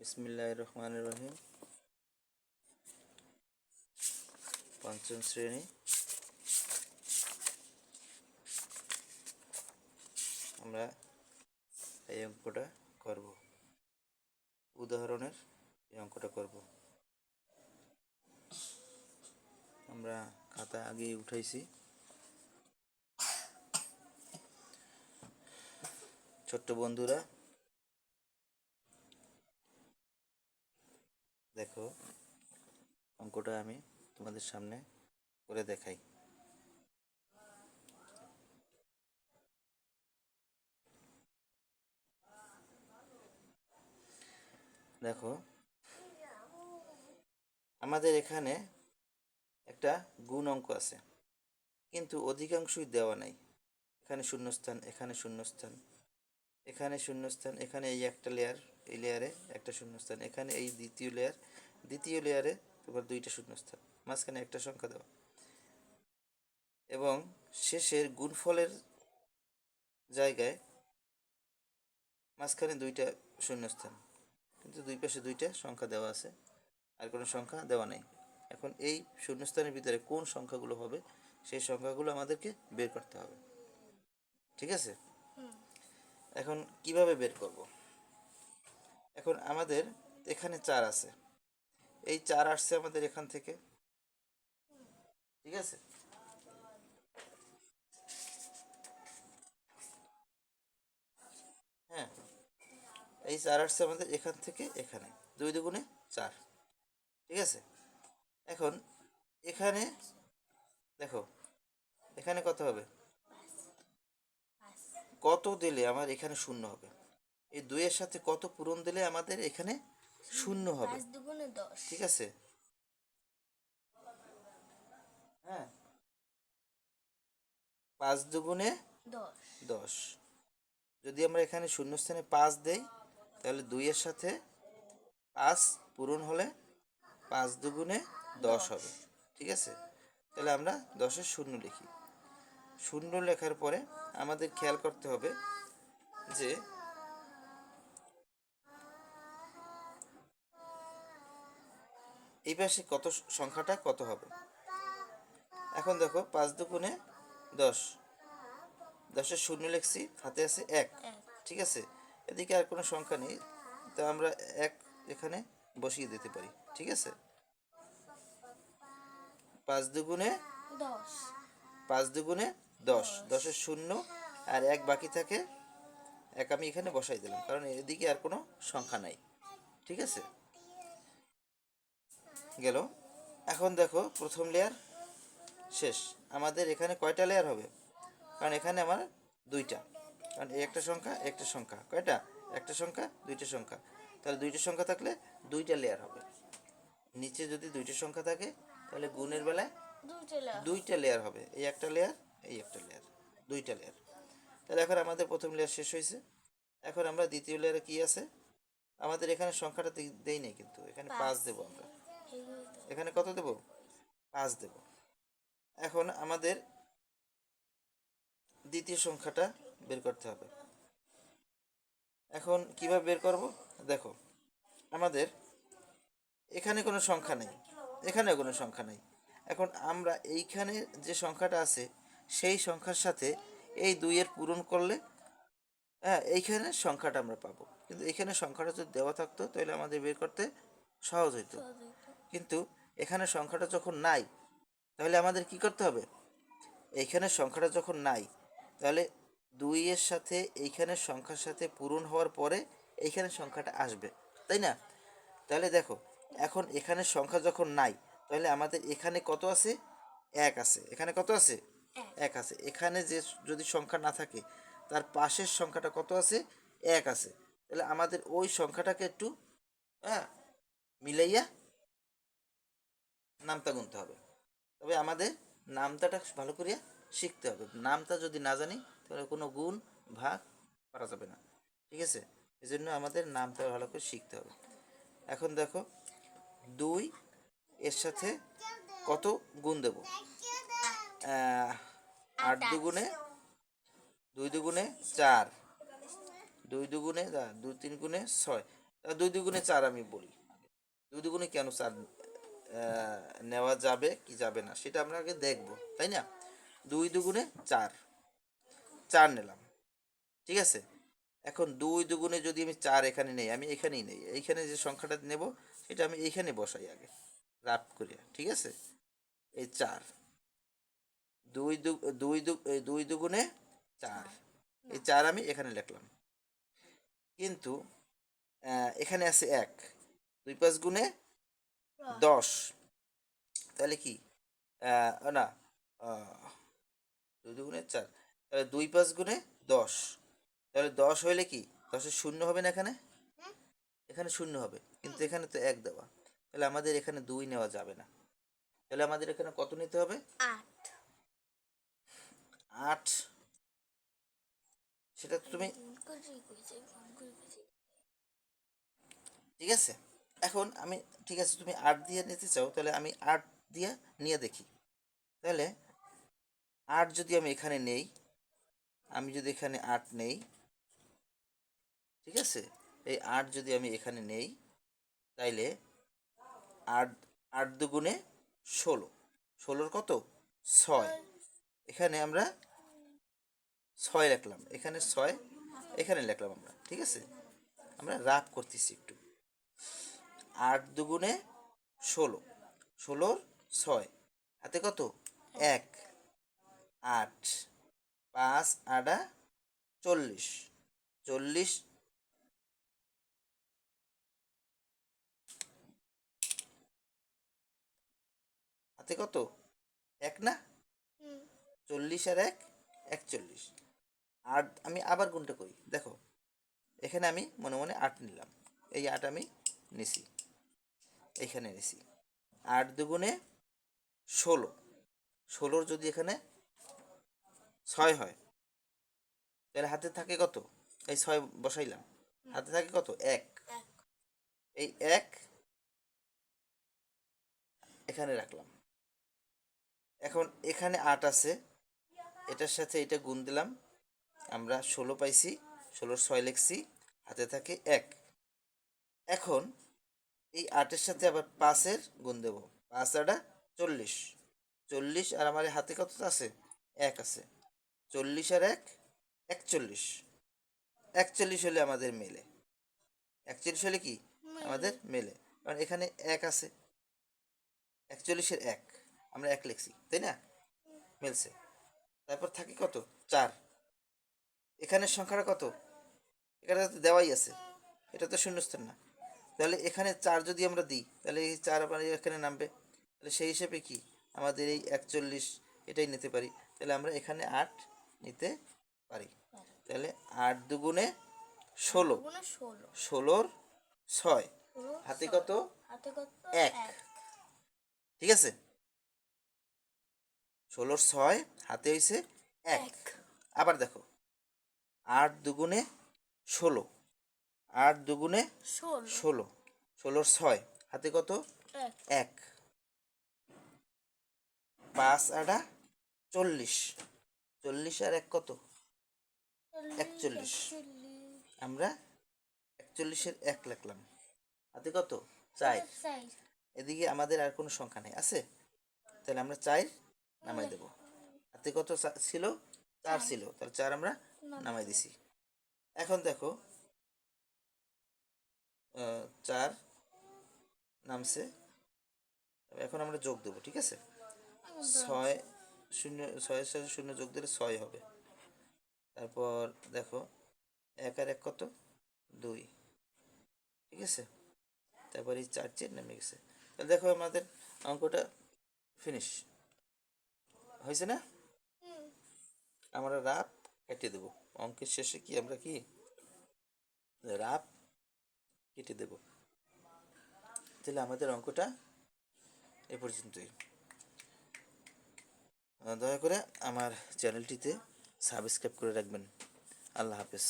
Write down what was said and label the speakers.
Speaker 1: বিসমিল্লাহ রহমান রহিম পঞ্চম শ্রেণি। আমরা এই অঙ্কটা করব। উদাহরণের এই অঙ্কটা করব। আমরা খাতা আগে উঠাইছি। ছোট্ট বন্ধুরা দেখো, অঙ্কটা আমি তোমাদের সামনে করে দেখাই। দেখো, আমাদের এখানে একটা গুণ অঙ্ক আছে, কিন্তু অধিকাংশই দেওয়া নাই। এখানে শূন্যস্থান এখানে শূন্যস্থান। এখানে শূন্যস্থান, এখানে এই একটা লেয়ার এই লেয়ারে একটা শূন্যস্থান, এখানে এই দ্বিতীয় লেয়ার দ্বিতীয় লেয়ারে তোমার দুইটা শূন্যস্থান, মাঝখানে একটা সংখ্যা দেওয়া। এবং শেষের গুণফলের জায়গায় মাঝখানে দুইটা শূন্যস্থান, কিন্তু দুই পাশে দুইটা সংখ্যা দেওয়া আছে, আর কোনো সংখ্যা দেওয়া নেই। এখন এই শূন্যস্থানের ভিতরে কোন সংখ্যাগুলো হবে, সেই সংখ্যাগুলো আমাদেরকে বের করতে হবে। ঠিক আছে? এখন কীভাবে বের করব? এখন আমাদের এখানে চার আছে। এই চার আসছে আমাদের এখান থেকে। ঠিক আছে? হ্যাঁ। এই চার আসছে আমাদের এখান থেকে এখানে। দুই দুগুণে চার। ঠিক আছে? এখন এখানে দেখো, এখানে কত হবে? কত দিলে আমার এখানে শূন্য হবে? এই দুইয়ের সাথে কত পূরণ দিলে আমাদের এখানে শূন্য হবে? ঠিক আছে? হ্যাঁ। পাঁচ দুগুণে
Speaker 2: দশ।
Speaker 1: দশ। যদি আমরা এখানে শূন্যস্থানে পাঁচ দেই তাহলে দুইয়ের সাথে পাঁচ পূরণ হলে পাঁচ দুগুণে দশ। হবে। ঠিক আছে? তাহলে আমরা দশের শূন্য লিখি। শূন্য লেখার পরে আমাদের খেয়াল করতে হবে যে এই পাশে কত সংখ্যাটা কত হবে? এখন দেখো পাঁচ দুগুণে দশ। দশের শূন্য লেখছি হাতে আছে এক। ঠিক আছে? এদিকে আর কোনো সংখ্যা নেই তো আমরা এক এখানে বসিয়ে দিতে পারি। ঠিক আছে? পাঁচ দুগুণে
Speaker 2: দশ।
Speaker 1: পাঁচ দুগুণে দশ দশের শূন্য আর এক বাকি থাকে এক আমি এখানে বসাই দিলাম কারণ এদিকে আর কোনো সংখ্যা নাই। ঠিক আছে? গেল। এখন দেখো প্রথম লেয়ার শেষ। আমাদের এখানে কয়টা লেয়ার হবে? কারণ এখানে আমার দুইটা। কারণ এই একটা সংখ্যা একটা সংখ্যা। কয়টা? একটা সংখ্যা দুইটা সংখ্যা। তাহলে দুইটা সংখ্যা থাকলে দুইটা লেয়ার হবে। নিচে যদি দুইটা সংখ্যা থাকে তাহলে গুণের বেলায়
Speaker 2: দুইটা লেয়ার
Speaker 1: দুইটা লেয়ার হবে। এই একটা লেয়ার এই একটা লেয়ার দুইটা লেয়ার তাহলে এখন আমাদের প্রথম লেয়ার শেষ হয়েছে। এখন আমরা দ্বিতীয় লেয়ারে কি আছে? আমাদের এখানে সংখ্যাটা দেই নাই কিন্তু এখানে পাঁচ। দেবো আমরা। এখানে কত দেব? পাঁচ দেব। এখন আমাদের দ্বিতীয় সংখ্যাটা বের করতে হবে। এখন কীভাবে বের করব? দেখো আমাদের এখানে কোনো সংখ্যা নেই এখানেও কোনো সংখ্যা নেই। এখন আমরা এইখানে যে সংখ্যাটা আছে সেই সংখ্যার সাথে এই দুইয়ের পূরণ করলে হ্যাঁ এইখানে সংখ্যাটা আমরা পাবো। কিন্তু এখানে সংখ্যাটা যদি দেওয়া থাকতো তাহলে আমাদের বের করতে সহজ হইতো। কিন্তু এখানে সংখ্যাটা যখন নাই তাহলে আমাদের কি করতে হবে? এইখানে সংখ্যাটা যখন নাই তাহলে দুইয়ের সাথে এইখানের সংখ্যার সাথে পূরণ হওয়ার পরে এইখানে সংখ্যাটা আসবে তাই না? তাহলে দেখো এখন এখানে সংখ্যা যখন নাই তাহলে আমাদের এখানে কত আছে? এক আছে। এখানে কত আছে? এক আছে। এখানে যে যদি সংখ্যা না থাকে, তার পাশের সংখ্যাটা কত আছে? এক আছে। তাহলে আমাদের ওই সংখ্যাটাকে একটু হ্যাঁ মিলাইয়া নামতা গুনতে হবে। তবে আমাদের নামতাটা ভালো করিয়া শিখতে হবে। নামতা যদি না জানি, তাহলে কোনো গুণ, ভাগ করা যাবে না। ঠিক আছে? এই জন্য আমাদের নামটা ভালো করে শিখতে হবে। এখন দেখো, দুই এর সাথে কত গুণ দেব? আট দুগুণে দুই দুগুণে চার। দুই দুগুণে দুই তিন গুণে ছয়। দুই দুগুণে চার আমি বলি। দুই দুগুণে কেন চার নেওয়া যাবে কি যাবে না সেটা আমরা আগে দেখব তাই না? দুই দুগুণে চার। চার নিলাম। ঠিক আছে? এখন দুই দুগুণে যদি আমি চার এখানে নেই আমি এখানেই নেই। এইখানে যে সংখ্যাটা নেব সেটা আমি এইখানে বসাই আগে। রাফ করে ঠিক আছে? এই চার। দুই দু দুই দু দুই দুগুণে চার। এই চার আমি এখানে লিখলাম। কিন্তু এখানে আছে এক। দুই পাঁচ গুণে দশ। তাহলে কি? না দুই দুগুণে চার। তাহলে দুই পাঁচ গুণে দশ। তাহলে দশ হইলে কি? দশের শূন্য হবে না এখানে? এখানে শূন্য হবে। কিন্তু এখানে তো এক দেওয়া। তাহলে আমাদের এখানে দুই নেওয়া যাবে না। তাহলে আমাদের এখানে কত নিতে হবে?
Speaker 2: আট।
Speaker 1: আট। সেটা তুমি ঠিক আছে? এখন আমি ঠিক আছে, তুমি আট দিয়ে নিতে চাও, তাহলে আমি আট দিয়ে নিয়ে দেখি। তাহলে আট যদি আমি এখানে নেই, আমি যদি এখানে আট নেই, ঠিক আছে? এই আট যদি আমি এখানে নেই, তাইলে আট আট দুগুণে ষোলো। ষোলোর কত? ছয়। এখানে আমরা ছয় লিখলাম। এখানে ছয়, এখানে লিখলাম আমরা, ঠিক আছে? আমরা রাফ করতেছি একটু। আট দুগুণে ষোলো, ষোলোর ছয়, হাতে কত? এক, আট, পাঁচ আডা চল্লিশ চল্লিশ, হাতে কত? এক না? চল্লিশ আর এক একচল্লিশ। আট আমি আবার গুণটা করি। দেখো এখানে আমি মনে মনে আট নিলাম। এই আট আমি নিছি। এইখানে নিছি। আট দুগুণে ষোলো। ষোলোর যদি এখানে ছয় হয় তাহলে হাতে থাকে কত? এই ছয় বসাইলাম। হাতে থাকে কত? এক।
Speaker 2: এক।
Speaker 1: এই এক এখানে রাখলাম। এখন এখানে আট আছে। এটার সাথে এটা গুণ দিলাম। আমরা ষোলো পাইছি ষোলোর ছয় লিখছি হাতে থাকে এক। এখন এই আটের সাথে আবার পাঁচের গুণ দেব। পাঁচ আটা চল্লিশ। চল্লিশ আর আমার হাতে কত আছে? এক আছে। চল্লিশ আর এক একচল্লিশ। একচল্লিশ হলে আমাদের মেলে। একচল্লিশ হলে কি? আমাদের মেলে। কারণ এখানে এক আছে। একচল্লিশের এক। আমরা এক লিখছি। তাই না? মিলছে। তারপর থাকে কত? চার। এখানের সংখ্যাটা কত? এখানে তো দেওয়াই আছে। এটা তো শূন্যস্থান না। তাহলে এখানে চার যদি আমরা দিই তাহলে এই চার আবার এখানে নামবে। তাহলে সেই হিসেবে কি? আমাদের এই একচল্লিশ এটাই নিতে পারি। তাহলে আমরা এখানে আট নিতে পারি। তাহলে আট দুগুণে ষোলো। ষোলোর ছয়। হাতে কত? এক। ঠিক আছে? ষোলোর ছয় হাতে হয়েছে এক। আবার দেখো আট দুগুণে ষোলো আট দুগুণে
Speaker 2: ষোলো।
Speaker 1: ষোলো ষোলোর ছয় হাতে কত?
Speaker 2: এক।
Speaker 1: পাঁচ আটা চল্লিশ চল্লিশ আর এক কত? একচল্লিশ। আমরা একচল্লিশের এক লিখলাম। হাতে কত? চার।
Speaker 2: চার।
Speaker 1: এদিকে আমাদের আর কোনো সংখ্যা নেই। আছে? তাহলে আমরা চার নামাই দেব। হাতে কত ছিল? চার ছিল। তাহলে চার আমরা নামাই দিছি। এখন দেখো চার নামছে। এখন আমরা যোগ দেবো ঠিক আছে? ছয় শূন্য ছয়ের সাথে শূন্য যোগ দিলে ছয় হবে। তারপর দেখো এক আর এক কত? দুই। ঠিক আছে? তারপর এই চার চেন নেমে গেছে। তাহলে দেখো আমাদের অঙ্কটা ফিনিশ হয়েছে না? আমরা রাপ কেটে দেব। অঙ্কের শেষে কি আমরা কি? রাপ কেটে দেব। তাহলে আমাদের অঙ্কটা এ পর্যন্তই। দয়া করে আমার চ্যানেলটিতে সাবস্ক্রাইব করে রাখবেন। আল্লাহ হাফেজ।